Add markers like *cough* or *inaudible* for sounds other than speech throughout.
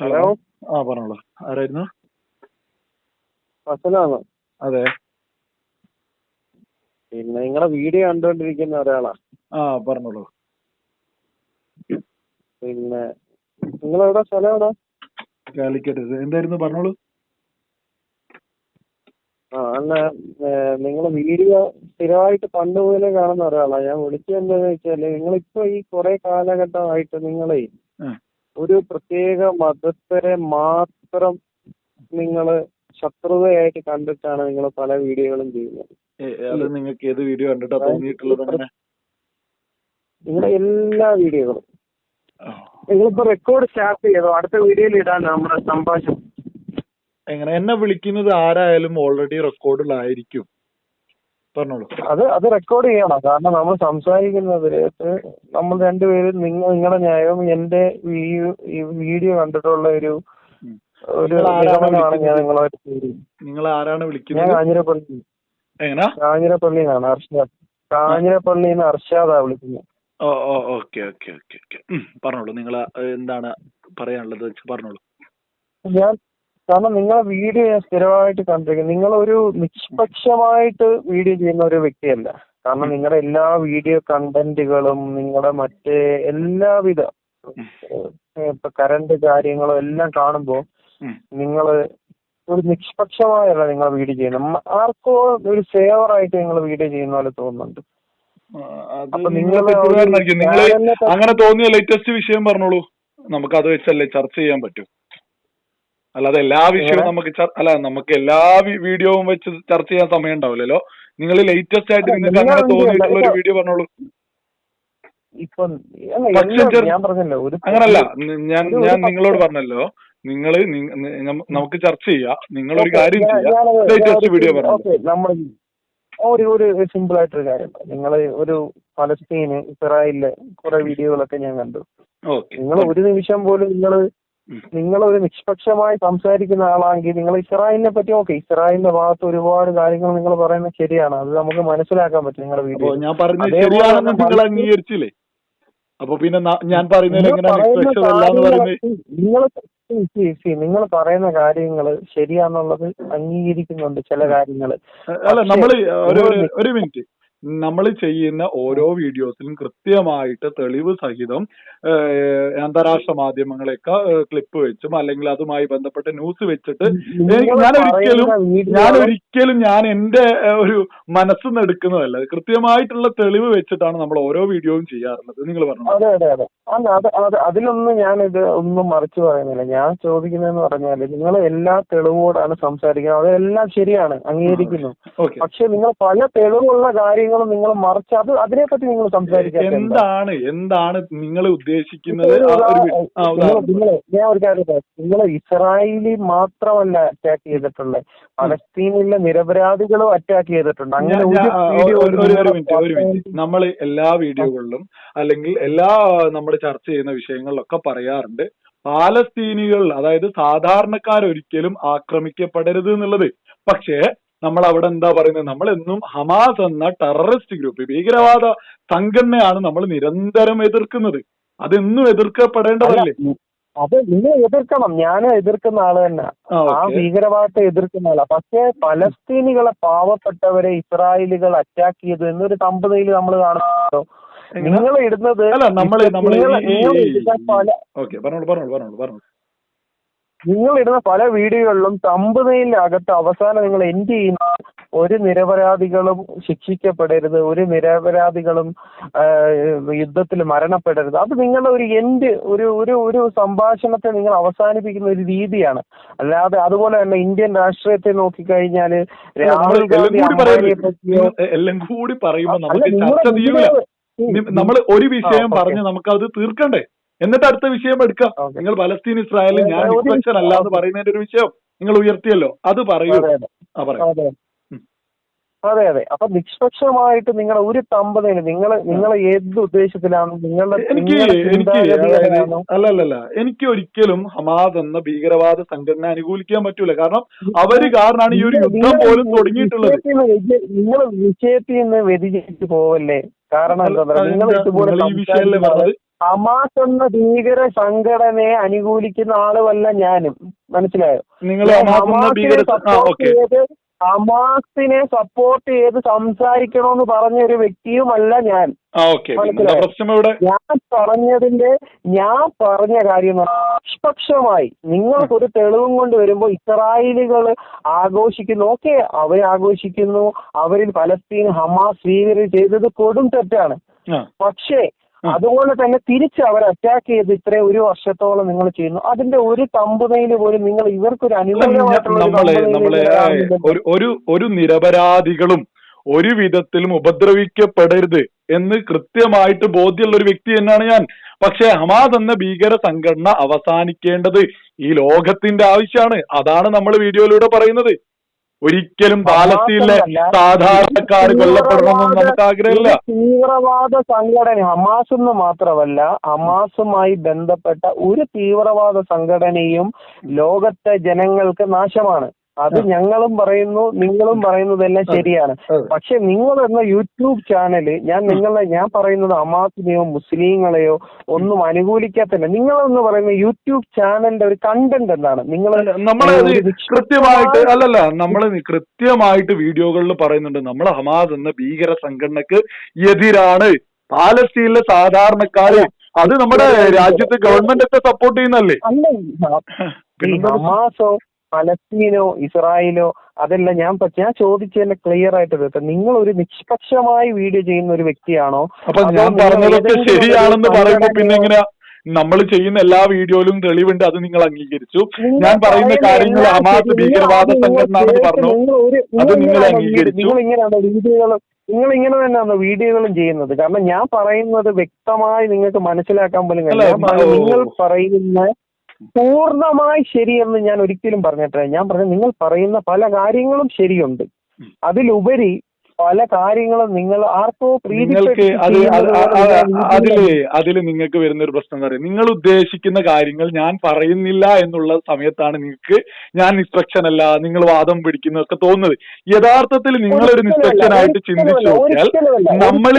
Hello? ആ പറഞ്ഞോളൂ. ആരായിരുന്നു? ഫസലാണ് അതെ. പിന്നെ നിങ്ങളെ വീഡിയോ കണ്ടുകൊണ്ടിരിക്കുന്ന ഒരാളാ. ആ പറഞ്ഞോളൂ. പിന്നെ നിങ്ങളെവിടെ? സ്ഥലം എവിടെ കാലിക്കറ്റ്. എന്തായിരുന്നു? പറഞ്ഞോളൂ. ആ അല്ല നിങ്ങളെ വീഡിയോ സ്ഥിരമായിട്ട് പണ്ട് മുതലേ കാണുന്ന ഒരാളാ. ഞാൻ വിളിച്ചത് എന്താന്ന് വെച്ചാൽ നിങ്ങളിപ്പോ ഈ കുറെ കാലഘട്ടമായിട്ട് നിങ്ങളെ. ഒരു പ്രത്യേക മതസ്ഥരെ മാത്രം നിങ്ങൾ ശത്രുതയായിട്ട് കണ്ടിട്ടാണ് നിങ്ങൾ പല വീഡിയോകളും ചെയ്യുന്നത്. അത് നിങ്ങൾക്ക് ഏത് വീഡിയോ കണ്ടിട്ടാ തോന്നിയിട്ടുള്ളത് അങ്ങനെ? നിങ്ങളുടെ എല്ലാ വീഡിയോകളും. നിങ്ങൾ നിങ്ങളിപ്പോ റെക്കോർഡ് സ്റ്റാർട്ട് ചെയ്തോ? അടുത്ത വീഡിയോയിൽ ഇടാൻ നമ്മുടെ സംഭാഷണം. എങ്ങനെ? എന്നെ വിളിക്കുന്നത് ആരായാലും ഓൾറെഡി റെക്കോർഡിലായിരിക്കും പറഞ്ഞോളൂ. അത് അത് റെക്കോർഡ് ചെയ്യണം. കാരണം നമ്മൾ സംസാരിക്കുന്നതിനകത്ത് നമ്മൾ രണ്ടുപേരും നിങ്ങൾ നിങ്ങളുടെ ന്യായവും എന്റെ ഈ വീഡിയോ കണ്ടിട്ടുള്ള ഒരു. ഒരു നിഗമനമാണ് ഞാൻ വിളിക്കുന്നത്? നിങ്ങളായിട്ട്. നിങ്ങൾ ആരാണ് ഞാൻ വിളിക്കുന്നത്? കാഞ്ഞിരപ്പള്ളി. എങ്ങനാ? കാഞ്ഞിരപ്പള്ളിന്നാണ് അർഷാദ് കാഞ്ഞിരപ്പള്ളിന്ന് അർഷാദാ വിളിക്കുന്നത് ഓ ഓ ഓക്കെ ഓക്കെ ഓക്കെ ഓക്കെ. പറഞ്ഞോളൂ. നിങ്ങൾ എന്താണ് പറയാനുള്ളത്? പറഞ്ഞോളൂ. ഞാൻ കാരണം നിങ്ങളെ വീഡിയോ ഞാൻ സ്ഥിരമായിട്ട് കണ്ടിരിക്കുന്നു. നിങ്ങളൊരു ഒരു നിഷ്പക്ഷമായിട്ട് വീഡിയോ ചെയ്യുന്ന ഒരു വ്യക്തിയല്ല. കാരണം നിങ്ങളുടെ എല്ലാ വീഡിയോ കണ്ടന്റുകളും നിങ്ങളുടെ മറ്റേ എല്ലാവിധ ഇപ്പൊ കറണ്ട് കാര്യങ്ങളും എല്ലാം കാണുമ്പോൾ നിങ്ങൾ നിങ്ങൾ ഒരു നിഷ്പക്ഷമായല്ല നിങ്ങൾ വീഡിയോ ചെയ്യുന്നത്. ആർക്കോ ഒരു ഫേവർ ആയിട്ട് നിങ്ങൾ വീഡിയോ ചെയ്യുന്ന പോലെ തോന്നുന്നുണ്ട്. അങ്ങനെ തോന്നിയ ലേറ്റസ്റ്റ് വിഷയം പറഞ്ഞോളൂ. നമുക്ക് അത് വെച്ചല്ലേ ചർച്ച ചെയ്യാൻ പറ്റും. അല്ലാതെ എല്ലാ വിഷയവും നമുക്ക് അല്ല നമുക്ക് എല്ലാ വീഡിയോവും വെച്ച് ചർച്ച ചെയ്യാൻ സമയം ഉണ്ടാവില്ലല്ലോ. നിങ്ങൾ ലേറ്റസ്റ്റ് ആയിട്ട് നിങ്ങൾക്ക് നിങ്ങൾ അങ്ങനെ തോന്നിയിട്ടുള്ള ഒരു വീഡിയോ പറഞ്ഞോളൂ. അങ്ങനല്ല. ഞാൻ ഞാൻ നിങ്ങളോട് പറഞ്ഞല്ലോ. നിങ്ങൾ നി- നി- നം- നമുക്ക് ചർച്ച ചെയ്യാം. നിങ്ങളൊരു ഒരു കാര്യം ചെയ്യാം. ലേറ്റസ്റ്റ് വീഡിയോ പറഞ്ഞു ഒരു ഒരു സിമ്പിൾ ആയിട്ടൊരു കാര്യം നിങ്ങൾ ഒരു ഫലസ്തീന് ഇസ്രായേലിലെ കുറെ വീഡിയോകളൊക്കെ ഞാൻ കണ്ടു. നിങ്ങൾ ഒരു നിമിഷം പോലും നിങ്ങൾ. നിങ്ങൾ ഒരു നിഷ്പക്ഷമായി സംസാരിക്കുന്ന ആളാണെങ്കിൽ നിങ്ങൾ ഇസ്രായേലിനെ പറ്റി ഓക്കെ ഇസ്രായേലിന്റെ ഭാഗത്ത് ഒരുപാട് കാര്യങ്ങൾ നിങ്ങൾ പറയുന്നത് ശരിയാണ്. അത് നമുക്ക് മനസ്സിലാക്കാൻ പറ്റും നിങ്ങളുടെ വീട്ടിൽ വീഡിയോ ഞാൻ പറഞ്ഞത് ശരിയാണെന്ന് നിങ്ങൾ അംഗീകരിച്ചില്ലേ? അപ്പൊ പിന്നെ ഞാൻ പറയുന്നത് നിങ്ങൾ നിങ്ങൾ പറയുന്ന കാര്യങ്ങൾ ശരിയാണെന്നുള്ളത് അംഗീകരിക്കുന്നുണ്ട് ചില കാര്യങ്ങൾ. അല്ല നമ്മൾ ഒരു മിനിറ്റ്. നമ്മൾ ചെയ്യുന്ന ഓരോ വീഡിയോസിലും കൃത്യമായിട്ട് തെളിവ് സഹിതം അന്താരാഷ്ട്ര മാധ്യമങ്ങളെയൊക്കെ ക്ലിപ്പ് വെച്ചും അല്ലെങ്കിൽ അതുമായി ബന്ധപ്പെട്ട ന്യൂസ് വെച്ചിട്ട് ഞാൻ ഒരിക്കലും ഞാൻ ഒരിക്കലും ഞാൻ എന്റെ ഒരു മനസ്സിൽ നിന്ന് എടുക്കുന്നതല്ല. കൃത്യമായിട്ടുള്ള തെളിവ് വെച്ചിട്ടാണ് നമ്മൾ ഓരോ വീഡിയോയും ചെയ്യാറുള്ളത്. നിങ്ങൾ പറഞ്ഞു? അല്ല അത് അത് അതിലൊന്നും ഞാൻ ഇത് ഒന്നും മറിച്ച് പറയുന്നില്ല. ഞാൻ ചോദിക്കുന്നതെന്ന് പറഞ്ഞാൽ നിങ്ങൾ എല്ലാ തെളിവോടാണ് സംസാരിക്കുന്നത്. അതെല്ലാം ശരിയാണ് അംഗീകരിക്കുന്നു. പക്ഷെ നിങ്ങൾ പല തെളിവുള്ള കാര്യങ്ങളും നിങ്ങൾ മറിച്ച് അത് അതിനെപ്പറ്റി നിങ്ങൾ സംസാരിക്കാത്ത എന്താ? എന്താണ് എന്താണ് നിങ്ങൾ ഉദ്ദേശിക്കുന്നത്? ഒരു ആ ഒരു വി- ആ നിങ്ങൾ ഉദാഹരണം ഞാൻ ഒരു കാര്യം പറയാം. നിങ്ങൾ ഇസ്രായേലി മാത്രമല്ല അറ്റാക്ക് ചെയ്തിട്ടുള്ളത് പലസ്തീനിലെ നിരപരാധികളും അറ്റാക്ക് ചെയ്തിട്ടുണ്ട്. അങ്ങനെ ഞാൻ- ഒരു ഞാൻ- ആ, വീഡിയോ ഒരു- ഒരു ഒരു മിനിറ്റ് ഒരു മിനിറ്റ്. നമ്മൾ എല്ലാ വീഡിയോകളിലും അല്ലെങ്കിൽ എല്ലാ നമ്മൾ ചർച്ച ചെയ്യുന്ന വിഷയങ്ങളിലൊക്കെ പറയാറുണ്ട്. പാലസ്തീനികൾ അതായത് സാധാരണക്കാരൊരിക്കലും ആക്രമിക്കപ്പെടരുത് എന്നുള്ളത്. പക്ഷേ നമ്മൾ അവിടെ എന്താ പറയുന്നത്? നമ്മൾ എന്നും ഹമാസ് എന്ന ടെററിസ്റ്റ് ഗ്രൂപ്പ് ഭീകരവാദ സംഘടനയാണ് നമ്മൾ നിരന്തരം എതിർക്കുന്നത്. അതെന്നും എതിർക്കപ്പെടേണ്ടതല്ലേ? അത് നിന്നെ എതിർക്കണം. ഞാൻ എതിർക്കുന്ന ആൾ തന്നെ ആ ഭീകരവാദത്തെ എതിർക്കുന്ന ആളാ. പക്ഷേ പലസ്തീനികളെ പാവപ്പെട്ടവരെ ഇസ്രായേലികൾ അറ്റാക്ക് ചെയ്തു എന്നൊരു കമ്പനിയിൽ നമ്മൾ കാണുന്നുണ്ടോ? നിങ്ങൾ ഇടുന്നത് അല്ല നമ്മൾ നമ്മൾ നിങ്ങൾ- ഇടുന്ന പല ഓക്കെ പറഞ്ഞോളൂ പറഞ്ഞോളൂ പറഞ്ഞോളൂ പറഞ്ഞോളൂ. നിങ്ങൾ ഇടുന്ന പല വീഡിയോകളിലും തമ്പുനയിലകത്ത് അവസാനം നിങ്ങൾ എൻഡ് ചെയ്യുന്ന? ഒരു നിരപരാധികളും ശിക്ഷിക്കപ്പെടരുത് ഒരു നിരപരാധികളും യുദ്ധത്തിൽ മരണപ്പെടരുത്. അത് നിങ്ങളുടെ ഒരു എൻഡ് ഒരു ഒരു ഒരു സംഭാഷണത്തെ നിങ്ങൾ അവസാനിപ്പിക്കുന്ന ഒരു രീതിയാണ്. അല്ലാതെ അതുപോലെ തന്നെ ഇന്ത്യൻ രാഷ്ട്രീയത്തെ നോക്കിക്കഴിഞ്ഞാൽ നമ്മൾ രാഹുൽ ഗാന്ധി എല്ലാം കൂടി പറയുമ്പോൾ നമുക്ക് ചർച്ച വീഡിയോ- നമ്മൾ ഒരു വിഷയം പറഞ്ഞ് നമുക്ക് അത് തീർക്കണ്ടേ? എന്നിട്ട് അടുത്ത വിഷയം എടുക്കാം. നിങ്ങൾ പലസ്തീൻ ഇസ്രായേൽ ഞാൻ ഡിസ്ട്രക്ഷൻ അല്ല എന്ന് പറയുന്നതിന്റെ ഒരു വിഷയം നിങ്ങൾ ഉയർത്തിയല്ലോ. അത് പറയൂ. അതെ അതെ. ആ പറയൂ. അതെ. അതെ അതെ. അപ്പൊ നിഷ്പക്ഷമായിട്ട് നിങ്ങളെ ഒരു തമ്പതിന് നിങ്ങൾ നിങ്ങൾ ഏത് ഉദ്ദേശത്തിലാണ് നിങ്ങളുടെ എനിക്ക് എനിക്ക് അല്ല അല്ല അല്ല എനിക്ക് ഒരിക്കലും ഹമാദ് എന്ന ഭീകരവാദ സംഘടന അനുകൂലിക്കാൻ പറ്റൂല. കാരണം അവർ കാരണമാണ് ഈ ഒരു യുദ്ധം പോലും തുടങ്ങിയിട്ടുള്ളത്. നിങ്ങൾ വിഷയത്തിൽ നിന്ന് വ്യതിചരിച്ചു പോവല്ലേ? കാരണം എന്താ നിങ്ങൾ ഇതുപോലെ ഹമാസ് എന്ന ഭീകര സംഘടനയെ അനുകൂലിക്കുന്ന ആളുമല്ല ഞാനും. മനസ്സിലായോ? നിങ്ങൾ ഹമാസിനെ ചെയ്ത് ഹമാസിനെ സപ്പോർട്ട് ചെയ്ത് സംസാരിക്കണമെന്ന് പറഞ്ഞ ഒരു വ്യക്തിയുമല്ല ഞാൻ. ഞാൻ പറഞ്ഞതിന്റെ ഞാൻ പറഞ്ഞ കാര്യം നിഷ്പക്ഷമായി. നിങ്ങൾക്കൊരു തെളിവും കൊണ്ട് വരുമ്പോൾ ഇസ്രായേലുകൾ ആഘോഷിക്കുന്നു. ഓക്കെ അവർ ആഘോഷിക്കുന്നു. അവരിൽ പലസ്തീൻ ഹമാസ് ഭീകരർ ചെയ്തത് കൊടും തെറ്റാണ്. പക്ഷേ. അതുപോലെ തന്നെ തിരിച്ച് അവർ അറ്റാക്ക് ചെയ്ത് ഇത്രയും ഒരു വർഷത്തോളം നിങ്ങൾ ചെയ്യുന്നു. അതിന്റെ ഒരു തമ്പുതയിൽ പോലും നിങ്ങൾ ഇവർക്കൊരു അനുകൂലമായിട്ടുള്ള ഒരു ഒരു നിരപരാധികളും ഒരു വിധത്തിലും ഉപദ്രവിക്കപ്പെടരുത് എന്ന് കൃത്യമായിട്ട് ബോധ്യമുള്ള ഒരു വ്യക്തി തന്നെയാണ് ഞാൻ. പക്ഷെ ഹമാദ് എന്ന ഭീകര സംഘടന അവസാനിക്കേണ്ടത് ഈ ലോകത്തിന്റെ ആവശ്യമാണ്. അതാണ് നമ്മൾ വീഡിയോയിലൂടെ പറയുന്നത്. ഒരിക്കലും പാലസ്തീനിലെ സാധാരണക്കാർ കൊല്ലപ്പെടണമെന്ന് നമുക്ക് ആഗ്രഹമില്ല തീവ്രവാദ സംഘടന ഹമാസ് എന്ന് മാത്രമല്ല ഹമാസുമായി ബന്ധപ്പെട്ട ഒരു തീവ്രവാദ സംഘടനയും ലോകത്തെ ജനങ്ങൾക്ക് നാശമാണ്. അത് ഞങ്ങളും പറയുന്നു നിങ്ങളും പറയുന്നതെല്ലാം ശരിയാണ്. പക്ഷെ നിങ്ങൾ എന്ന യൂട്യൂബ് ചാനൽ ഞാൻ നിങ്ങളെ ഞാൻ പറയുന്നത് അമാസിനെയോ മുസ്ലിങ്ങളെയോ ഒന്നും അനുകൂലിക്കാത്തല്ല. നിങ്ങളെന്ന് പറയുന്ന യൂട്യൂബ് ചാനലിന്റെ ഒരു കണ്ടന്റ് എന്താണ്? നിങ്ങൾ നമ്മൾ കൃത്യമായിട്ട് അല്ലല്ല നമ്മൾ കൃത്യമായിട്ട് വീഡിയോകളിൽ പറയുന്നുണ്ട്. നമ്മൾ ഹമാസ് എന്ന ഭീകര സംഘടനക്ക് എതിരാണ്. പാലസ്തീനിലെ സാധാരണക്കാര്. അത് നമ്മുടെ രാജ്യത്തെ ഗവൺമെന്റ് ഒക്കെ സപ്പോർട്ട് ചെയ്യുന്നല്ലേ ഹമാസോ പലസ്തീനോ ഇസ്രായേലോ അതല്ല ഞാൻ ഞാൻ ചോദിച്ചതിന്റെ ക്ലിയർ ആയിട്ട് കേട്ടോ. നിങ്ങൾ ഒരു നിഷ്പക്ഷമായി വീഡിയോ ചെയ്യുന്ന ഒരു വ്യക്തിയാണോ? അപ്പൊ ഞാൻ പറഞ്ഞതൊക്കെ ശരിയാണെന്ന് പറയുമ്പോ പിന്നെ എങ്ങനെയാ നമ്മൾ ചെയ്യുന്ന എല്ലാ വീഡിയോയിലും തെളിവുണ്ട് അത് നിങ്ങൾ അംഗീകരിച്ചു. ഞാൻ പറയുന്ന കാര്യങ്ങൾ ഹമാസ് ഭീകരവാദ സംഘടന പറഞ്ഞു. അത് നിങ്ങൾ അംഗീകരിച്ചു. നിങ്ങൾ ഇങ്ങനെയാണോ വീഡിയോകളും നിങ്ങൾ ഇങ്ങനെ തന്നെയാണ് വീഡിയോകളും ചെയ്യുന്നത്? കാരണം ഞാൻ പറയുന്നത് വ്യക്തമായി നിങ്ങൾക്ക് മനസ്സിലാക്കാൻ പോലും കഴിയില്ല. നിങ്ങൾ പറയുന്ന പൂർണമായി ശരിയെന്ന് ഞാൻ ഒരിക്കലും പറഞ്ഞിട്ടില്ല ഞാൻ പറഞ്ഞു നിങ്ങൾ പറയുന്ന പല കാര്യങ്ങളും ശരിയുണ്ട്. അതിലുപരി പല കാര്യങ്ങളും നിങ്ങൾ ആർക്കോ നിങ്ങൾക്ക് അത് അത് അത് അത് അതിൽ അതിൽ നിങ്ങൾക്ക് വരുന്ന ഒരു പ്രശ്നം എന്ന് നിങ്ങൾ ഉദ്ദേശിക്കുന്ന കാര്യങ്ങൾ ഞാൻ പറയുന്നില്ല എന്നുള്ള സമയത്താണ് നിങ്ങൾക്ക് ഞാൻ നിഷ്പക്ഷനല്ല നിങ്ങൾ വാദം പിടിക്കുന്നതൊക്കെ തോന്നുന്നത്. യഥാർത്ഥത്തിൽ നിങ്ങളൊരു നിഷ്പക്ഷനായിട്ട് ചിന്തിച്ചു നോക്കിയാൽ നമ്മൾ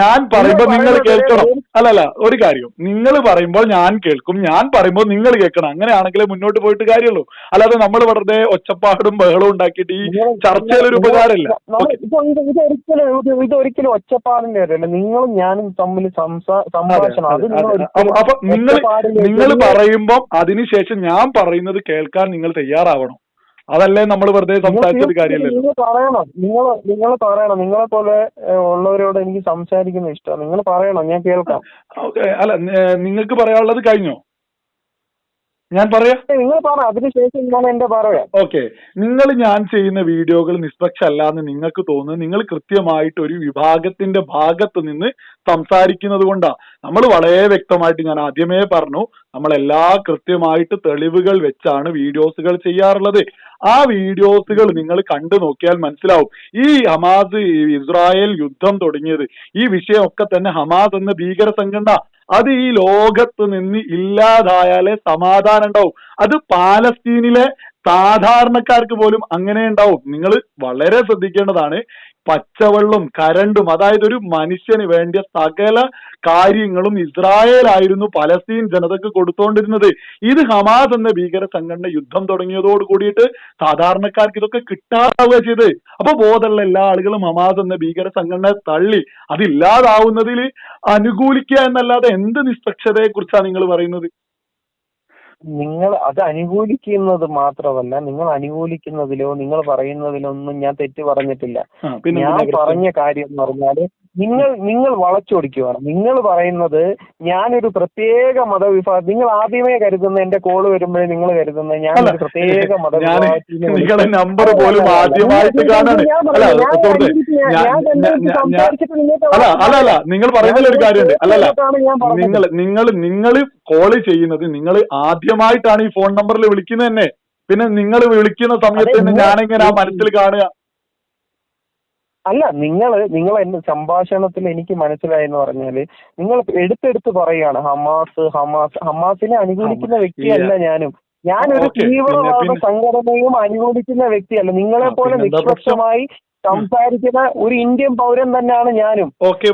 ഞാൻ പറയുമ്പോൾ നിങ്ങൾ കേൾക്കണം. അല്ലല്ല ഒരു കാര്യം. നിങ്ങൾ പറയുമ്പോൾ ഞാൻ കേൾക്കും. ഞാൻ പറയുമ്പോൾ നിങ്ങൾ കേൾക്കണം. അങ്ങനെയാണെങ്കിലേ മുന്നോട്ട് പോയിട്ട് കാര്യമുള്ളൂ. അല്ലാതെ നമ്മൾ വെറുതെ ഒച്ചപ്പാടും ബഹളവും ഉണ്ടാക്കിയിട്ട് ഈ ചർച്ചയിൽ ഒരു ഉപകാരമില്ല ഓക്കെ. ഇതൊരിക്കലും ഇത് ഇതൊരിക്കലും ഒച്ചപ്പാടിന്റെ കാര്യമല്ല നിങ്ങളും ഞാനും തമ്മിൽ സംസാരം സംഭാഷണം. അത് നിങ്ങൾ അപ്പൊ നിങ്ങൾ ഒച്ചപ്പാടിലേക്ക് നിങ്ങൾ പറയുമ്പം അതിനുശേഷം ഞാൻ പറയുന്നത് കേൾക്കാൻ നിങ്ങൾ തയ്യാറാവണം. അതല്ലേ നമ്മൾ വെറുതെ സംസാരിച്ചത് കാര്യമല്ലല്ലോ നിങ്ങൾ പറയണം. നിങ്ങൾ നിങ്ങൾ പറയണം. നിങ്ങളെ പോലെ ഉള്ളവരോട് എനിക്ക് സംസാരിക്കുന്ന ഇഷ്ടമാണ്. നിങ്ങൾ പറയണം. ഞാൻ കേൾക്കാം. അല്ല നിങ്ങൾക്ക് പറയാനുള്ളത് കഴിഞ്ഞോ? ഞാൻ പറയാം? നിങ്ങൾ പറ അതിനുശേഷം ഞാൻ എന്റെ പറയാം? ഓക്കെ. നിങ്ങൾ ഞാൻ ചെയ്യുന്ന വീഡിയോകൾ നിഷ്പക്ഷ എന്ന് നിങ്ങൾക്ക് തോന്നുന്നു നിങ്ങൾ കൃത്യമായിട്ട് ഒരു വിഭാഗത്തിന്റെ ഭാഗത്ത് നിന്ന് സംസാരിക്കുന്നത് കൊണ്ടാ. നമ്മൾ വളരെ വ്യക്തമായിട്ട് ഞാൻ ആദ്യമേ പറഞ്ഞു നമ്മൾ എല്ലാ കൃത്യമായിട്ട് തെളിവുകൾ വെച്ചാണ് വീഡിയോസുകൾ ചെയ്യാറുള്ളത്. ആ വീഡിയോസുകൾ നിങ്ങൾ കണ്ടു നോക്കിയാൽ മനസ്സിലാവും. ഈ ഹമാസ് ഇസ്രായേൽ യുദ്ധം തുടങ്ങിയത് ഈ വിഷയമൊക്കെ തന്നെ ഹമാസ് എന്ന ഭീകര സംഘടന അത് ഈ ലോകത്ത് നിന്ന് ഇല്ലാതായാലേ സമാധാനം ഉണ്ടാവും. അത് പാലസ്തീനിലെ സാധാരണക്കാർക്ക് പോലും അങ്ങനെ ഉണ്ടാവും. നിങ്ങൾ വളരെ ശ്രദ്ധിക്കേണ്ടതാണ് പച്ചവെള്ളം കരണ്ടും അതായത് ഒരു മനുഷ്യന് വേണ്ട സകല കാര്യങ്ങളും ഇസ്രായേൽ ആയിരുന്നു പലസ്തീൻ ജനതക്ക് കൊടുത്തോണ്ടിരുന്നത്. ഇത് ഹമാസ് എന്ന ഭീകര സംഘടന യുദ്ധം തുടങ്ങിയതോട് കൂടിയിട്ട് സാധാരണക്കാർക്ക് ഇതൊക്കെ കിട്ടാതാവുക ചെയ്ത് അപ്പൊ ബോധമുള്ള എല്ലാ ആളുകളും ഹമാസ് എന്ന ഭീകര സംഘടനയെ തള്ളി. അതില്ലാതാവുന്നതിൽ അനുകൂലിക്കുക എന്നല്ലാതെ എന്ത് നിഷ്പക്ഷതയെ കുറിച്ചാണ് നിങ്ങൾ പറയുന്നത്? നിങ്ങൾ അത് അനുകൂലിക്കുന്നത് മാത്രമല്ല നിങ്ങൾ അനുകൂലിക്കുന്നതിലോ നിങ്ങൾ പറയുന്നതിലോ ഒന്നും ഞാൻ തെറ്റ് പറഞ്ഞിട്ടില്ല. ഞാൻ പറഞ്ഞ കാര്യം എന്ന് പറഞ്ഞാൽ നിങ്ങൾ നിങ്ങൾ വളച്ചൊടിക്കുവാണ് നിങ്ങൾ പറയുന്നത് ഞാനൊരു പ്രത്യേക മതവിഭാഗം നിങ്ങൾ ആദ്യമേ കരുതുന്ന എന്റെ കോൾ വരുമ്പോഴേ നിങ്ങൾ കരുതുന്ന ഞാൻ ഒരു പ്രത്യേക *laughs* മതവിഭാഗം നമ്പർ പോലും അല്ല. ആദ്യമായിട്ട് നിങ്ങൾ പറയുന്നതിൽ ഒരു കാര്യമുണ്ട്. അല്ലല്ല. നിങ്ങൾ നിങ്ങൾ നിങ്ങൾ കോൾ ചെയ്യുന്നത് നിങ്ങൾ ആദ്യമായിട്ടാണ് ഈ ഫോൺ നമ്പറിൽ വിളിക്കുന്നത് തന്നെ പിന്നെ നിങ്ങൾ വിളിക്കുന്ന സമയത്ത് ഞാനിങ്ങനെ തന്നെ ആ മനസ്സിൽ കാണുക. അല്ല നിങ്ങൾ നിങ്ങൾ എന്റെ സംഭാഷണത്തിൽ എനിക്ക് മനസ്സിലായി എന്ന് പറഞ്ഞാൽ നിങ്ങൾ എടുത്തെടുത്ത് പറയാണ് ഹമാസ് ഹമാസ് ഹമാസിനെ അനുകൂലിക്കുന്ന വ്യക്തിയല്ല ഞാനും. ഞാനൊരു തീവ്രവാദ സംഘടനയും അനുകൂലിക്കുന്ന വ്യക്തിയല്ല. നിങ്ങളെ പോലെ നിഷ്പക്ഷമായി സംസാരിക്കുന്ന ഒരു ഇന്ത്യൻ പൗരൻ തന്നെയാണ് ഞാനും.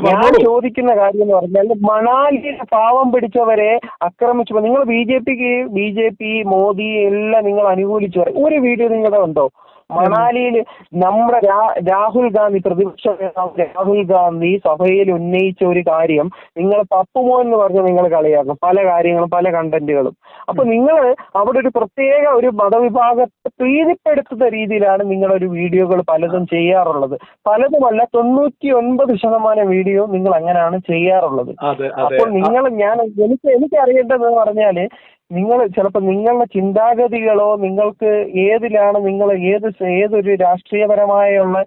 ഞാൻ ചോദിക്കുന്ന കാര്യം എന്ന് പറഞ്ഞാൽ മണാലിയിലെ പാവം പിടിച്ചവരെ ആക്രമിച്ചു നിങ്ങൾ ബി ജെ പിക്ക് ബി ജെ പി മോദി എല്ലാം നിങ്ങൾ അനുകൂലിച്ചു ഒരു വീഡിയോ നിങ്ങളുടെ ഉണ്ടോ? മണാലിയിൽ നമ്മുടെ രാഹുൽ ഗാന്ധി പ്രതിപക്ഷ നേതാവ് രാഹുൽ ഗാന്ധി സഭയിൽ ഉന്നയിച്ച ഒരു കാര്യം നിങ്ങൾ പപ്പുമോ എന്ന് പറഞ്ഞ് നിങ്ങൾ കളിയാക്കും. പല കാര്യങ്ങളും പല കണ്ടന്റുകളും. അപ്പൊ നിങ്ങൾ അവിടെ ഒരു പ്രത്യേക ഒരു മതവിഭാഗത്തെ പ്രീതിപ്പെടുത്തുന്ന രീതിയിലാണ് നിങ്ങളൊരു വീഡിയോകൾ പലതും ചെയ്യാറുള്ളത്. പലതുമല്ല തൊണ്ണൂറ്റി ഒൻപത് ശതമാനം വീഡിയോ നിങ്ങൾ അങ്ങനെയാണ് ചെയ്യാറുള്ളത്. അപ്പോൾ നിങ്ങൾ ഞാൻ എനിക്ക് എനിക്ക് അറിയേണ്ടതെന്ന് പറഞ്ഞാൽ നിങ്ങൾ ചിലപ്പോൾ നിങ്ങളുടെ ചിന്താഗതികളോ നിങ്ങൾക്ക് ഏതിലാണ് നിങ്ങൾ ഏത് ഏതൊരു രാഷ്ട്രീയപരമായുള്ള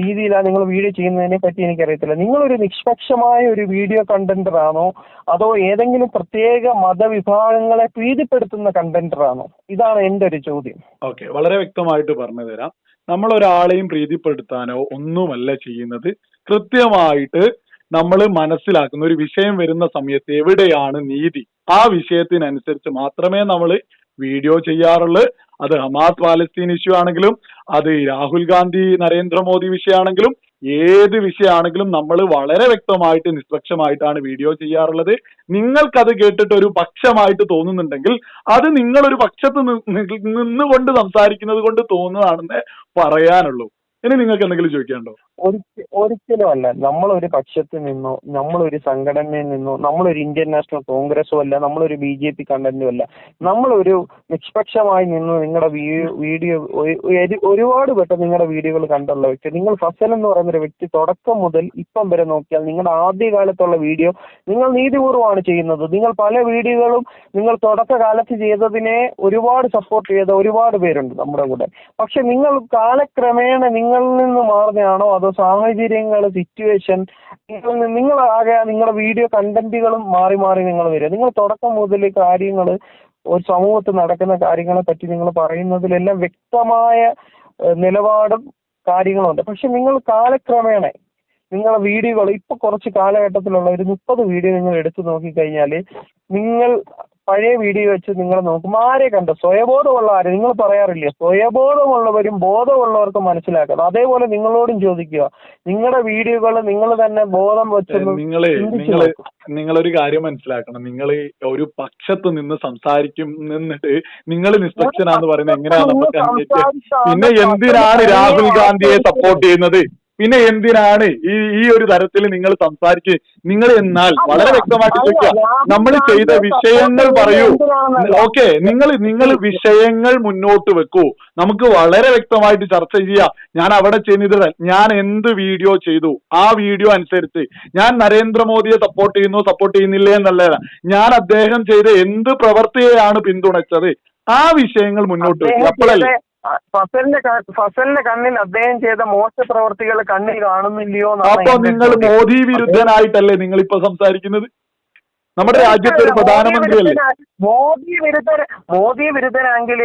രീതിയിലാണ് നിങ്ങൾ വീഡിയോ ചെയ്യുന്നതിനെ പറ്റി എനിക്കറിയത്തില്ല. നിങ്ങളൊരു നിഷ്പക്ഷമായ ഒരു വീഡിയോ കണ്ടന്ററാണോ അതോ ഏതെങ്കിലും പ്രത്യേക മതവിഭാഗങ്ങളെ പ്രീതിപ്പെടുത്തുന്ന കണ്ടന്ററാണോ ഇതാണ് എന്റെ ഒരു ചോദ്യം. ഓക്കെ വളരെ വ്യക്തമായിട്ട് പറഞ്ഞു തരാം. നമ്മൾ ഒരാളെയും പ്രീതിപ്പെടുത്താനോ ഒന്നുമല്ല ചെയ്യുന്നത് കൃത്യമായിട്ട് നമ്മൾ മനസ്സിലാക്കുന്ന ഒരു വിഷയം വരുന്ന സമയത്ത് എവിടെയാണ് നീതി? ആ വിഷയത്തിനനുസരിച്ച് മാത്രമേ നമ്മൾ വീഡിയോ ചെയ്യാറുള്ളൂ. അത് ഹമാസ് പാലസ്തീൻ ഇഷ്യൂ ആണെങ്കിലും അത് രാഹുൽ ഗാന്ധി നരേന്ദ്രമോദി വിഷയമാണെങ്കിലും ഏത് വിഷയമാണെങ്കിലും നമ്മൾ വളരെ വ്യക്തമായിട്ട് നിഷ്പക്ഷമായിട്ടാണ് വീഡിയോ ചെയ്യാറുള്ളത്. നിങ്ങൾക്കത് കേട്ടിട്ട് ഒരു പക്ഷമായിട്ട് തോന്നുന്നുണ്ടെങ്കിൽ അത് നിങ്ങളൊരു പക്ഷത്ത് നിന്നുകൊണ്ട് സംസാരിക്കുന്നത് കൊണ്ട് തോന്നുന്നതാണെന്ന് പറയാനുള്ളൂ. ഇനി നിങ്ങൾക്ക് എന്തെങ്കിലും ചോദിക്കാനുണ്ടോ? ഒരിക്ക- ഒരിക്കലും അല്ല നമ്മളൊരു പക്ഷത്ത് നിന്നോ നമ്മളൊരു സംഘടനയിൽ നിന്നോ നമ്മളൊരു ഇന്ത്യൻ നാഷണൽ കോൺഗ്രസോ അല്ല നമ്മളൊരു ബി ജെ പി കണ്ടന്റും അല്ല നമ്മളൊരു നിഷ്പക്ഷമായി നിന്ന് നിങ്ങളുടെ വീഡിയോ ഒരുപാട് വട്ടം നിങ്ങളുടെ വീഡിയോകൾ കണ്ടുള്ള വ്യക്തി. നിങ്ങൾ ഫസൽ എന്ന് പറയുന്ന ഒരു വ്യക്തി തുടക്കം മുതൽ ഇപ്പം വരെ നോക്കിയാൽ നിങ്ങളുടെ ആദ്യകാലത്തുള്ള വീഡിയോ നിങ്ങൾ നീതിപൂർവമാണ് ചെയ്യുന്നത്. നിങ്ങൾ പല വീഡിയോകളും നിങ്ങൾ തുടക്കകാലത്ത് ചെയ്തതിനെ ഒരുപാട് സപ്പോർട്ട് ചെയ്ത ഒരുപാട് പേരുണ്ട് നമ്മുടെ കൂടെ. പക്ഷെ നിങ്ങൾ കാലക്രമേണ നിങ്ങളിൽ നിന്ന് മാറുന്നതാണോ? അതോ സാഹചര്യങ്ങൾ സിറ്റുവേഷൻ നിങ്ങൾ ആകെ നിങ്ങളുടെ വീഡിയോ കണ്ടന്റുകളും മാറി മാറി നിങ്ങൾ വരിക. നിങ്ങൾ തുടക്കം മുതൽ കാര്യങ്ങൾ ഒരു സമൂഹത്തിൽ നടക്കുന്ന കാര്യങ്ങളെ പറ്റി നിങ്ങൾ പറയുന്നതിലെല്ലാം വ്യക്തമായ നിലപാടും കാര്യങ്ങളുണ്ട്. പക്ഷെ നിങ്ങൾ കാലക്രമേണ നിങ്ങളെ വീഡിയോകൾ ഇപ്പൊ കുറച്ച് കാലഘട്ടത്തിലുള്ള ഒരു മുപ്പത് വീഡിയോ നിങ്ങൾ എടുത്തു നോക്കിക്കഴിഞ്ഞാൽ നിങ്ങൾ പഴയ വീഡിയോ വെച്ച് നിങ്ങൾ നോക്കും. ആരെ കണ്ട? സ്വയബോധമുള്ള ആര്? നിങ്ങൾ പറയാറില്ലേ? സ്വയബോധമുള്ളവരും ബോധമുള്ളവർക്കും മനസ്സിലാക്കാം അതേപോലെ നിങ്ങളോടും ചോദിക്കുക. നിങ്ങളുടെ വീഡിയോകൾ നിങ്ങൾ തന്നെ ബോധം വെച്ച് നിങ്ങൾ നിങ്ങൾ നിങ്ങൾ നിങ്ങളൊരു കാര്യം മനസ്സിലാക്കണം. നിങ്ങൾ ഒരു പക്ഷത്ത് നിന്ന് സംസാരിക്കും നിന്നിട്ട് നിങ്ങൾ നിഷ്പക്ഷനാന്ന് പറയുന്നത് എങ്ങനെയാണ് നമുക്ക് പിന്നെ എന്തിനാണ് രാഹുൽ ഗാന്ധിയെ സപ്പോർട്ട് ചെയ്യുന്നത്? പിന്നെ എന്തിനാണ് ഈ ഈ ഒരു തരത്തിൽ നിങ്ങൾ സംസാരിച്ച് നിങ്ങൾ എന്നാൽ വളരെ വ്യക്തമായിട്ട് ചോദിക്കുക. നമ്മൾ ചെയ്ത വിഷയങ്ങൾ പറയൂ. ഓക്കെ നിങ്ങൾ നിങ്ങൾ വിഷയങ്ങൾ മുന്നോട്ട് വെക്കൂ. നമുക്ക് വളരെ വ്യക്തമായിട്ട് ചർച്ച ചെയ്യാം ഞാൻ അവിടെ ചെയ്യുന്നത് ഞാൻ എന്ത് വീഡിയോ ചെയ്തു? ആ വീഡിയോ അനുസരിച്ച്. ഞാൻ നരേന്ദ്രമോദിയെ സപ്പോർട്ട് ചെയ്യുന്നു സപ്പോർട്ട് ചെയ്യുന്നില്ല എന്നല്ല ഞാൻ അദ്ദേഹം ചെയ്ത എന്ത് പ്രവൃത്തിയെയാണ് പിന്തുണച്ചത്? ആ വിഷയങ്ങൾ മുന്നോട്ട് വെക്കുക. അപ്പോഴല്ലേ? ഫസലിന്റെ ഫസലിന്റെ കണ്ണിൽ അദ്ദേഹം ചെയ്ത മോശ പ്രവർത്തികൾ കണ്ണിൽ കാണുന്നില്ലയോ അപ്പൊ നിങ്ങൾ മോദി വിരുദ്ധനായിട്ടല്ലേ നിങ്ങൾ ഇപ്പൊ സംസാരിക്കുന്നത്? നമ്മുടെ രാജ്യത്തെ ഒരു പ്രധാനമന്ത്രിയല്ലേ? മോദി വിരുദ്ധ മോദി വിരുദ്ധനാണെങ്കിൽ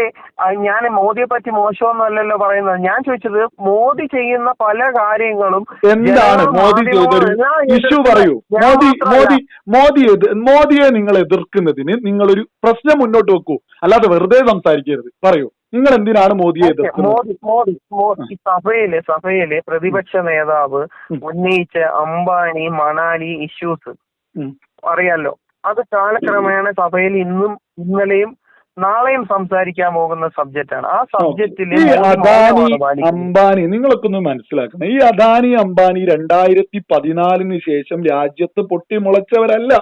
ഞാൻ മോദിയെ പറ്റി മോശമൊന്നുമല്ലല്ലോ പറയുന്നത്. ഞാൻ ചോദിച്ചത് മോദി ചെയ്യുന്ന പല കാര്യങ്ങളും എന്താണ് മോദി ചെയ്തൊരു ഇഷ്യൂ പറയൂ. മോദി. മോദി മോദി മോദിയെ നിങ്ങൾ എതിർക്കുന്നതിന് നിങ്ങളൊരു പ്രശ്നം മുന്നോട്ട് വെക്കൂ. അല്ലാതെ വെറുതെ സംസാരിക്കരുത്. പറയൂ. നിങ്ങൾ എന്തിനാണ് മോദിയെ മോദി മോദി മോദി. സഭയിലെ സഭയിൽ പ്രതിപക്ഷ നേതാവ്. ഉന്നയിച്ച അംബാനി മണാലി ഇഷ്യൂസ് അറിയാലോ? അത് കാലക്രമേണ സഭയിൽ ഇന്നും ഇന്നലെയും നാളെയും സംസാരിക്കാൻ പോകുന്ന സബ്ജക്റ്റ് ആണ്. ആ സബ്ജക്റ്റിൽ അദാനി അംബാനി നിങ്ങളൊക്കെ ഒന്ന് മനസ്സിലാക്കണം. ഈ അദാനി അംബാനി രണ്ടായിരത്തി പതിനാലിന് ശേഷം രാജ്യത്ത് പൊട്ടിമുളച്ചവരല്ല.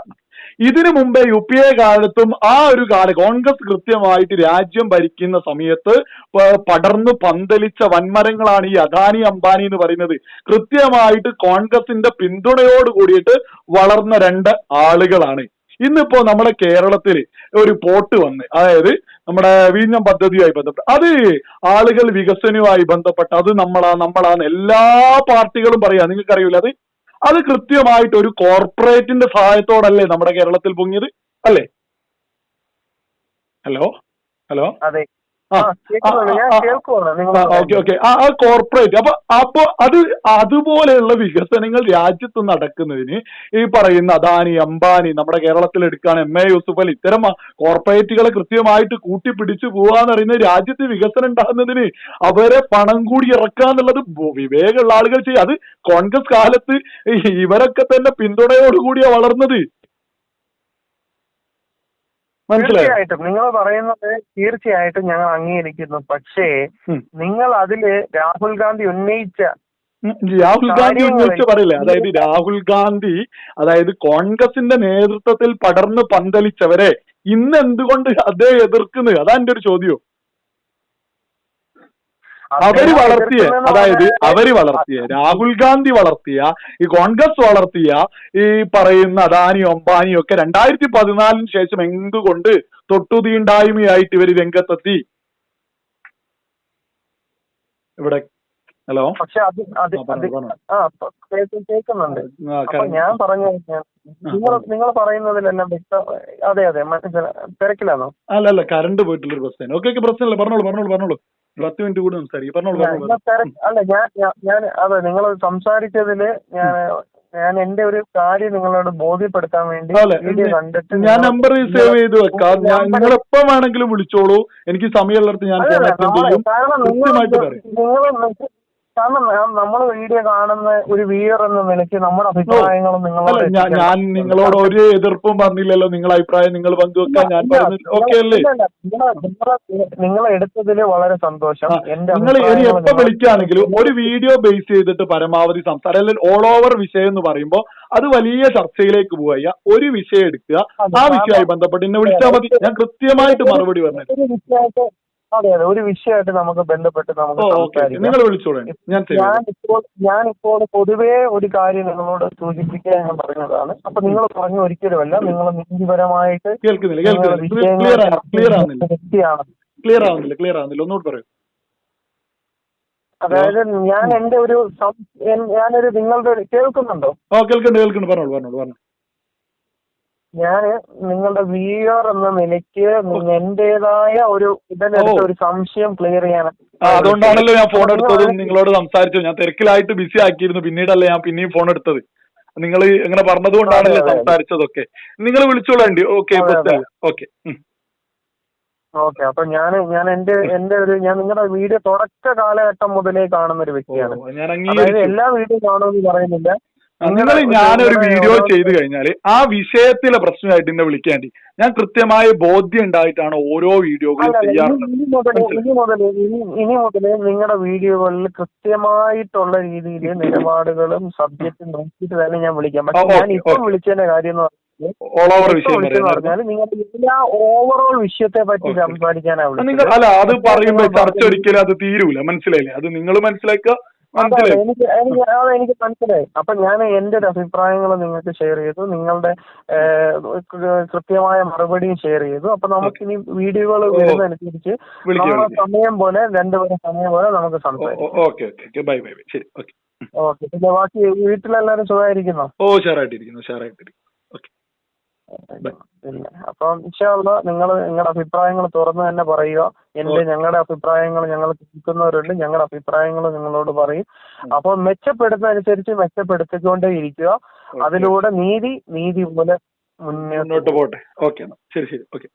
ഇതിനു മുമ്പേ യു പി എ കാലത്തും ആ ഒരു കാല കോൺഗ്രസ് കൃത്യമായിട്ട് രാജ്യം ഭരിക്കുന്ന സമയത്ത് പടർന്നു പന്തലിച്ച വൻമരങ്ങളാണ് ഈ അദാനി അംബാനി എന്ന് പറയുന്നത്. കൃത്യമായിട്ട് കോൺഗ്രസിന്റെ പിന്തുണയോട് കൂടിയിട്ട് വളർന്ന രണ്ട് ആളുകളാണ്. ഇന്നിപ്പോ നമ്മുടെ കേരളത്തിൽ ഒരു പോട്ട് വന്ന് അതായത് നമ്മുടെ വീഞ്ഞം പദ്ധതിയുമായി ബന്ധപ്പെട്ട് അത് ആളുകൾ വികസനവുമായി ബന്ധപ്പെട്ട് അത് നമ്മളാ നമ്മളാന്ന് എല്ലാ പാർട്ടികളും പറയാ നിങ്ങൾക്കറിയില്ല അത്? അത് കൃത്യമായിട്ട് ഒരു കോർപ്പറേറ്റിന്റെ സഹായത്തോടല്ലേ നമ്മുടെ കേരളത്തിൽ പൊങ്ങിയത്? അല്ലേ? ഹലോ? ഹലോ? അതെ. Okay okay. ആ കോർപ്പറേറ്റ് അപ്പൊ അപ്പൊ അത് അതുപോലെയുള്ള വികസനങ്ങൾ രാജ്യത്ത് നടക്കുന്നതിന് ഈ പറയുന്ന അദാനി അംബാനി നമ്മുടെ കേരളത്തിൽ എടുക്കുകയാണ് എം എ യൂസുഫ് അലി. ഇത്തരം കോർപ്പറേറ്റുകളെ കൃത്യമായിട്ട് കൂട്ടിപ്പിടിച്ച് പോവാന്ന് പറയുന്നത് രാജ്യത്ത് വികസനം ഉണ്ടാകുന്നതിന് അവരെ പണം കൂടി ഇറക്കുക എന്നുള്ളത് വിവേകമുള്ള ആളുകൾ ചെയ്യും. അത് കോൺഗ്രസ് കാലത്ത് ഇവരൊക്കെ തന്നെ പിന്തുണയോടുകൂടിയാ വളർന്നത്. തീർച്ചയായിട്ടും. നിങ്ങൾ പറയുന്നത് തീർച്ചയായിട്ടും ഞങ്ങൾ അംഗീകരിക്കുന്നു. പക്ഷേ നിങ്ങൾ അതിൽ രാഹുൽ ഗാന്ധി ഉന്നയിച്ച രാഹുൽ ഗാന്ധി ഉന്നയിച്ച് പറയില്ല. അതായത് രാഹുൽ ഗാന്ധി അതായത് കോൺഗ്രസിന്റെ നേതൃത്വത്തിൽ പടർന്ന് പന്തലിച്ചവരെ ഇന്ന് എന്തുകൊണ്ട് അദ്ദേഹം എതിർക്കുന്നത് അതാ എന്റെ ഒരു ചോദ്യം. അവർ വളർത്തിയ അതായത് അവർ വളർത്തിയ രാഹുൽ ഗാന്ധി വളർത്തിയ ഈ കോൺഗ്രസ് വളർത്തിയ ഈ പറയുന്ന അദാനി അംബാനി ഒക്കെ രണ്ടായിരത്തി പതിനാലിന് ശേഷം എന്തുകൊണ്ട് തൊട്ടുതീണ്ടായ്മയായിട്ട് ഇവർ രംഗത്തെത്തി? ഇവിടെ ഹലോ? പക്ഷെ അത് അത് കേൾക്കുന്നുണ്ട് അപ്പൊ ഞാൻ പറഞ്ഞു നിങ്ങൾ നിങ്ങൾ പറയുന്നതിലെല്ലാം വ്യക്ത അതെ അതെ മനസ്സിലാ തിരക്കിലാണോ? അല്ല അല്ല കറണ്ട് പോയിട്ടുള്ളൊരു പ്രശ്നം ഓക്കെ ഓക്കെ പ്രശ്നമില്ല പറഞ്ഞോളൂ പറഞ്ഞോളൂ പറഞ്ഞോളൂ. ഒരു പത്ത് മിനിറ്റ് കൂടി സംസാരിക്കും. പറഞ്ഞോളൂ അല്ല ഞാൻ ഞാൻ- അതെ നിങ്ങൾ സംസാരിച്ചതിൽ ഞാൻ ഞാൻ എന്റെ ഒരു കാര്യം നിങ്ങളോട് ബോധ്യപ്പെടുത്താൻ വേണ്ടി കണ്ടിട്ട് ഞാൻ നമ്പർ സേവ് ചെയ്ത് വെക്കാം. നിങ്ങൾ എപ്പോ വേണമെങ്കിലും വിളിച്ചോളൂ. എനിക്ക് സമയമുള്ളിടത്ത് ഞാൻ കാരണം നിങ്ങൾ കാരണം നമ്മൾ വീഡിയോ കാണുന്ന ഒരു വ്യൂയർ എന്ന നിലയ്ക്ക് നമ്മുടെ അഭിപ്രായങ്ങളും നിങ്ങൾ നിങ്ങളോട് ഞാൻ നിങ്ങളോട് ഒരു എതിർപ്പും പറഞ്ഞില്ലല്ലോ. നിങ്ങളെ അഭിപ്രായം നിങ്ങൾ പങ്കുവെക്കാൻ ഞാൻ ഓക്കെ അല്ലേ? നിങ്ങൾ എടുത്തതിൽ വളരെ സന്തോഷം. നിങ്ങൾ ഇനി എപ്പോ വിളിക്കുകയാണെങ്കിലും ഒരു വീഡിയോ ബേസ് ചെയ്തിട്ട് പരമാവധി സംസാരം അല്ലെങ്കിൽ ഓൾ ഓവർ വിഷയം എന്ന് പറയുമ്പോൾ അത് വലിയ ചർച്ചയിലേക്ക് പോവുക ഒരു വിഷയം എടുക്കുക. ആ വിഷയമായി ബന്ധപ്പെട്ട് എന്നെ വിളിച്ചാൽ മതി. ഞാൻ കൃത്യമായിട്ട് മറുപടി പറഞ്ഞു അതെ അതെ. ഒരു വിഷയമായിട്ട് നമുക്ക് ബന്ധപ്പെട്ട് നമുക്ക് ഞാനിപ്പോൾ നിങ്ങൾ വിളിച്ചോളൂ ഞാൻ ഇപ്പോൾ ഞാൻ ഇപ്പോൾ പൊതുവേ ഒരു കാര്യം നിങ്ങളോട് സൂചിപ്പിക്കാൻ ഞാൻ പറഞ്ഞതാണ്. അപ്പൊ നിങ്ങൾ പറഞ്ഞു ഒരിക്കലുമല്ല നിങ്ങൾ നീതിപരമായിട്ട് ക്ലിയർ ആവുന്നില്ല. ക്ലിയർ ആവുന്നില്ല ഒന്നുകൂടി പറയൂ. അതായത് ഞാൻ എന്റെ ഒരു ഞാനൊരു നിങ്ങളുടെ കേൾക്കുന്നുണ്ടോ? ഓ കേൾക്കുന്നുണ്ട് കേൾക്കുന്നുണ്ട്. പറഞ്ഞോളൂ പറഞ്ഞോളൂ പറഞ്ഞു ഞാൻ നിങ്ങളുടെ വിആർ എന്ന നിലയ്ക്ക് എന്റേതായ ഒരു ഇതിനെടുത്ത ഒരു സംശയം ക്ലിയർ ചെയ്യാൻ അതുകൊണ്ടാണല്ലോ ഞാൻ ഫോൺ എടുത്തതും നിങ്ങളോട് സംസാരിച്ചു ഞാൻ തിരക്കിലായിട്ട് ബിസി ആക്കിയിരുന്നു. പിന്നീടല്ലേ ഞാൻ പിന്നെയും ഫോൺ എടുത്തത്. നിങ്ങൾ ഇങ്ങനെ പറഞ്ഞത് കൊണ്ടാണല്ലോ അതെ, അതെ. സംസാരിച്ചതൊക്കെ. നിങ്ങൾ വിളിച്ചോളണ്ടി ഓക്കെ. ഓക്കെ ഓക്കെ അപ്പൊ ഞാൻ ഞാൻ എന്റെ എന്റെ ഒരു ഞാൻ നിങ്ങളുടെ വീഡിയോ തുടക്ക കാലഘട്ടം മുതലേ കാണുന്ന ഒരു വ്യക്തിയാണ്. അതായത് എല്ലാ വീഡിയോ കാണുമെന്ന് പറയുന്നില്ല. നിങ്ങൾ ഞാനൊരു വീഡിയോ ചെയ്തു കഴിഞ്ഞാൽ ആ വിഷയത്തിലെ പ്രശ്നമായിട്ട് എന്നെ വിളിക്കാണ്ടി ഞാൻ കൃത്യമായ ബോധ്യം ഉണ്ടായിട്ടാണ് ഓരോ വീഡിയോകളും ചെയ്യാറുള്ളത്. ഇനി മുതൽ ഇനി നിങ്ങളുടെ വീഡിയോകളിൽ കൃത്യമായിട്ടുള്ള രീതിയിൽ നിലപാടുകളും സബ്ജക്റ്റും നോക്കിയിട്ട് തന്നെ ഞാൻ വിളിക്കാം. പക്ഷെ ഞാൻ ഇപ്പൊ. വിളിച്ചതിന്റെ കാര്യം എന്ന് പറഞ്ഞാൽ നിങ്ങൾ എല്ലാ ഓവറോൾ വിഷയത്തെ പറ്റി ഓക്കെ. സംസാരിക്കാനാ നിങ്ങൾ വിളിച്ചത് അല്ല അത് പറയുമ്പോൾ പറയുമ്പോ ചർച്ച ഒരിക്കലും അത് തീരൂല. മനസ്സിലായില്ലേ? അത് നിങ്ങൾ മനസ്സിലാക്കുക എനിക്ക് എനിക്ക് അത് എനിക്ക് മനസ്സിലായി. അപ്പൊ ഞാൻ എന്റെ ഒരു അഭിപ്രായങ്ങൾ നിങ്ങൾക്ക് ഷെയർ ചെയ്തു. നിങ്ങളുടെ കൃത്യമായ മറുപടിയും ഷെയർ ചെയ്തു. അപ്പൊ നമുക്ക് ഇനി വീഡിയോകൾ. വരുന്നതനുസരിച്ച് നമ്മുടെ സമയം പോലെ രണ്ടുപേരെ സമയം പോലെ നമുക്ക് സംസാരിക്കാം. Okay bye bye bye. ശരി ഓക്കെ. ഓക്കെ. പിന്നെ ബാക്കി വീട്ടിലെല്ലാരും സുഖമായിരിക്കുന്നോ? ഓ ഉഷാറായിട്ടിരിക്കുന്നു ഉഷാറായിട്ടിരിക്കുന്നു. ഓക്കെ. ബൈ. ഇൻഷാള്ള അപ്പം ഇൻഷാല്ല നിങ്ങൾ നിങ്ങളുടെ അഭിപ്രായങ്ങൾ തുറന്നു തന്നെ പറയുക. എന്റെ ഞങ്ങളുടെ അഭിപ്രായങ്ങൾ ഞങ്ങൾ കേൾക്കുന്നവരുണ്ട്. ഞങ്ങളുടെ അഭിപ്രായങ്ങൾ നിങ്ങളോട് പറയും. അപ്പോൾ മെച്ചപ്പെടുന്നതനുസരിച്ച് മെച്ചപ്പെടുത്തിക്കൊണ്ടേ ഇരിക്കുക അതിലൂടെ നീതി നീതി പോലെ മുന്നോട്ട് പോട്ടെ. ഓക്കെ ശരി ശരി. ഓക്കെ.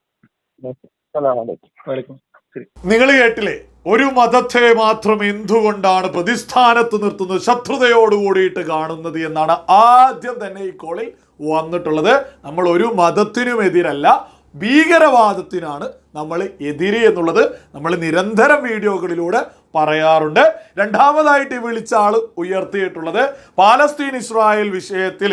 അസ്സലാമലൈക്കും. വലൈക്കും ശരി നിങ്ങൾ കേട്ടില്ലേ? ഒരു മതത്തെ മാത്രം എന്തുകൊണ്ടാണ് പ്രതിസ്ഥാനത്ത് നിർത്തുന്നത്? ശത്രുതയോട് കൂടിയിട്ട് കാണുന്നത് എന്നാണ് ആദ്യം തന്നെ ഈ കോളിൽ വന്നിട്ടുള്ളത്. നമ്മൾ ഒരു മതത്തിനും എതിരല്ല ഭീകരവാദത്തിനാണ് നമ്മൾ എതിര് എന്നുള്ളത് നമ്മൾ നിരന്തരം വീഡിയോകളിലൂടെ പറയാറുണ്ട്. രണ്ടാമതായിട്ട് വിളിച്ച ആൾ ഉയർത്തിയിട്ടുള്ളത് പാലസ്തീൻ ഇസ്രായേൽ വിഷയത്തിൽ.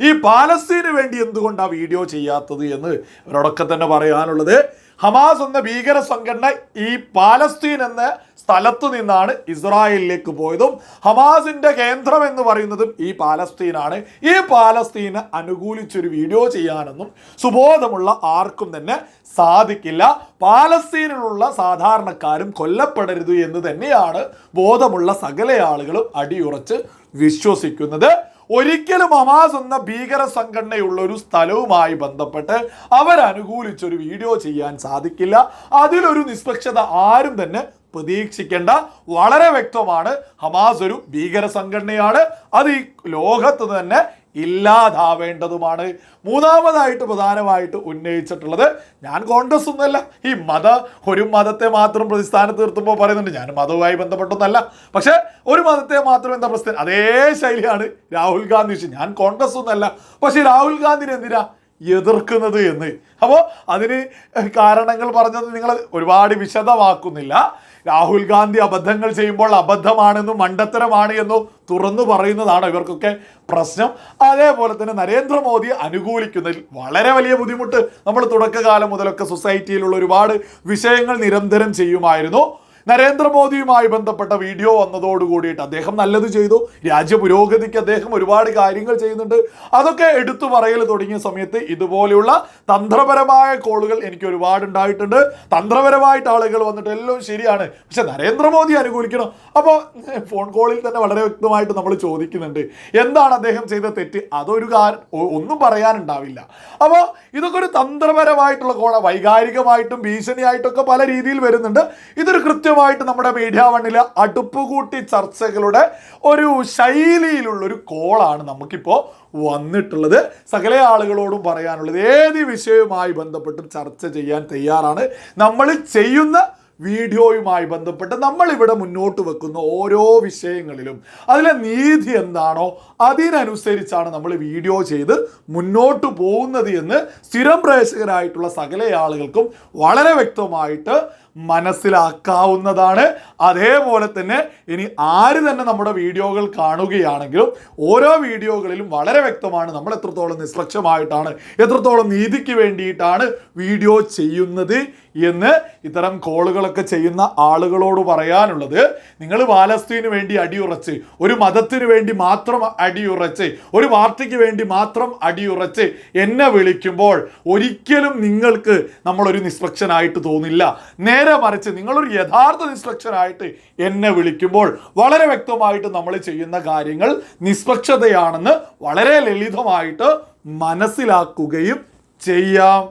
ഈ പാലസ്തീന് വേണ്ടി എന്തുകൊണ്ട് ആ വീഡിയോ ചെയ്യാത്തത് എന്ന് അവരോടൊക്കെ തന്നെ പറയാനുള്ളത്. ഹമാസ് എന്ന ഭീകര സംഘടന ഈ പാലസ്തീൻ എന്ന സ്ഥലത്തു നിന്നാണ് ഇസ്രായേലിലേക്ക് പോയതും ഹമാസിന്റെ കേന്ദ്രം എന്ന് പറയുന്നതും ഈ പാലസ്തീനാണ്. ഈ പാലസ്തീന് അനുകൂലിച്ചൊരു വീഡിയോ ചെയ്യാനൊന്നും സുബോധമുള്ള ആർക്കും തന്നെ സാധിക്കില്ല. പാലസ്തീനിലുള്ള സാധാരണക്കാരും കൊല്ലപ്പെടരുത് എന്ന് തന്നെയാണ് ബോധമുള്ള സകല ആളുകളും അടിയുറച്ച് വിശ്വസിക്കുന്നത്. ഒരിക്കലും ഹമാസ് എന്ന ഭീകര സംഘടനയുള്ള ഒരു സ്ഥലവുമായി ബന്ധപ്പെട്ട് അവരനുകൂലിച്ചൊരു വീഡിയോ ചെയ്യാൻ സാധിക്കില്ല. അതിലൊരു നിഷ്പക്ഷത ആരും തന്നെ പ്രതീക്ഷിക്കേണ്ട വളരെ വ്യക്തമാണ്. ഹമാസ് ഒരു ഭീകര സംഘടനയാണ്. അത് ഈ ലോകത്ത് തന്നെ ഇല്ലാതാവേണ്ടതുമാണ്. മൂന്നാമതായിട്ട് പ്രധാനമായിട്ട് ഉന്നയിച്ചിട്ടുള്ളത് ഞാൻ കോൺഗ്രസ് ഒന്നുമല്ല ഈ മത ഒരു മതത്തെ മാത്രം പ്രതിസ്ഥാനത്ത് നിർത്തുമ്പോൾ പറയുന്നുണ്ട് ഞാൻ മതവുമായി ബന്ധപ്പെട്ടൊന്നല്ല. പക്ഷെ ഒരു മതത്തെ മാത്രം എന്താ പ്രശ്നം അതേ ശൈലിയാണ് രാഹുൽ ഗാന്ധി ഞാൻ കോൺഗ്രസ് ഒന്നല്ല. പക്ഷെ രാഹുൽ ഗാന്ധിനെ എന്തിനാ എതിർക്കുന്നത് എന്ന്? അപ്പോൾ അതിന് കാരണങ്ങൾ പറഞ്ഞത് നിങ്ങൾ ഒരുപാട് വിശദമാക്കുന്നില്ല. രാഹുൽ ഗാന്ധി അബദ്ധങ്ങൾ ചെയ്യുമ്പോൾ അബദ്ധമാണെന്നും മണ്ടത്തരമാണ് എന്നും തുറന്നു പറയുന്നതാണ് ഇവർക്കൊക്കെ പ്രശ്നം. അതേപോലെ തന്നെ നരേന്ദ്രമോദിയെ അനുകൂലിക്കുന്നതിൽ വളരെ വലിയ ബുദ്ധിമുട്ട് നമ്മൾ തുടക്കകാലം മുതലൊക്കെ സൊസൈറ്റിയിലുള്ള ഒരുപാട് വിഷയങ്ങൾ നിരന്തരം ചെയ്യുമായിരുന്നു. നരേന്ദ്രമോദിയുമായി ബന്ധപ്പെട്ട വീഡിയോ വന്നതോട് കൂടിയിട്ട് അദ്ദേഹം നല്ലത് ചെയ്തു. രാജ്യ പുരോഗതിക്ക് അദ്ദേഹം ഒരുപാട് കാര്യങ്ങൾ ചെയ്യുന്നുണ്ട്. അതൊക്കെ എടുത്തു പറയൽ തുടങ്ങിയ സമയത്ത് ഇതുപോലെയുള്ള തന്ത്രപരമായ കോളുകൾ എനിക്ക് ഒരുപാട് ഉണ്ടായിട്ടുണ്ട്. തന്ത്രപരമായിട്ട് ആളുകൾ വന്നിട്ട് എല്ലാം ശരിയാണ്. പക്ഷെ നരേന്ദ്രമോദി അനുകൂലിക്കണം? അപ്പോൾ ഫോൺ കോളിൽ തന്നെ വളരെ വ്യക്തമായിട്ട് നമ്മൾ ചോദിക്കുന്നുണ്ട്. എന്താണ് അദ്ദേഹം ചെയ്ത തെറ്റ്? അതൊരു ഒന്നും പറയാനുണ്ടാവില്ല. അപ്പോൾ ഇതൊക്കെ ഒരു തന്ത്രപരമായിട്ടുള്ള കോണ വൈകാരികമായിട്ടും ഭീഷണിയായിട്ടൊക്കെ പല രീതിയിൽ വരുന്നുണ്ട്. ഇതൊരു കൃത്യമായിട്ട് നമ്മുടെ മീഡിയ വണ്ണിലെ അടുപ്പുകൂട്ടി ചർച്ചകളുടെ ഒരു ശൈലിയിലുള്ള ഒരു കോളാണ് നമുക്കിപ്പോൾ വന്നിട്ടുള്ളത്. സകല ആളുകളോടും പറയാനുള്ളത് ഏത് വിഷയവുമായി ബന്ധപ്പെട്ട് ചർച്ച ചെയ്യാൻ തയ്യാറാണ്. നമ്മൾ ചെയ്യുന്ന വീഡിയോയുമായി ബന്ധപ്പെട്ട് നമ്മൾ ഇവിടെ മുന്നോട്ട് വെക്കുന്ന ഓരോ വിഷയങ്ങളിലും അതിലെ നീതി എന്താണോ അതിനനുസരിച്ചാണ് നമ്മൾ വീഡിയോ ചെയ്ത് മുന്നോട്ട് പോകുന്നത് എന്ന് സ്ഥിരം പ്രേക്ഷകരായിട്ടുള്ള സകല ആളുകൾക്കും വളരെ വ്യക്തമായിട്ട് മനസ്സിലാക്കാവുന്നതാണ്. അതേപോലെ തന്നെ ഇനി ആര് തന്നെ നമ്മുടെ വീഡിയോകൾ കാണുകയാണെങ്കിലും ഓരോ വീഡിയോകളിലും വളരെ വ്യക്തമാണ് നമ്മൾ എത്രത്തോളം നിഷ്പക്ഷമായിട്ടാണ് എത്രത്തോളം നീതിക്ക് വേണ്ടിയിട്ടാണ് വീഡിയോ ചെയ്യുന്നത് എന്ന് ഇത്തരം കോളുകളൊക്കെ ചെയ്യുന്ന ആളുകളോട് പറയാനുള്ളത്. നിങ്ങൾ പാലസ്തീന് വേണ്ടി അടിയുറച്ച് ഒരു മതത്തിന് വേണ്ടി മാത്രം അടിയുറച്ച് ഒരു പാർട്ടിക്ക് വേണ്ടി മാത്രം അടിയുറച്ച് എന്നെ വിളിക്കുമ്പോൾ ഒരിക്കലും നിങ്ങൾക്ക് നമ്മളൊരു നിഷ്പക്ഷനായിട്ട് തോന്നില്ല. നേരെ മറിച്ച് നിങ്ങളൊരു യഥാർത്ഥ നിഷ്പക്ഷനായിട്ട് എന്നെ വിളിക്കുമ്പോൾ വളരെ വ്യക്തമായിട്ട് നമ്മൾ ചെയ്യുന്ന കാര്യങ്ങൾ നിഷ്പക്ഷതയാണെന്ന് വളരെ ലളിതമായിട്ട് മനസ്സിലാക്കുകയും ചെയ്യാം.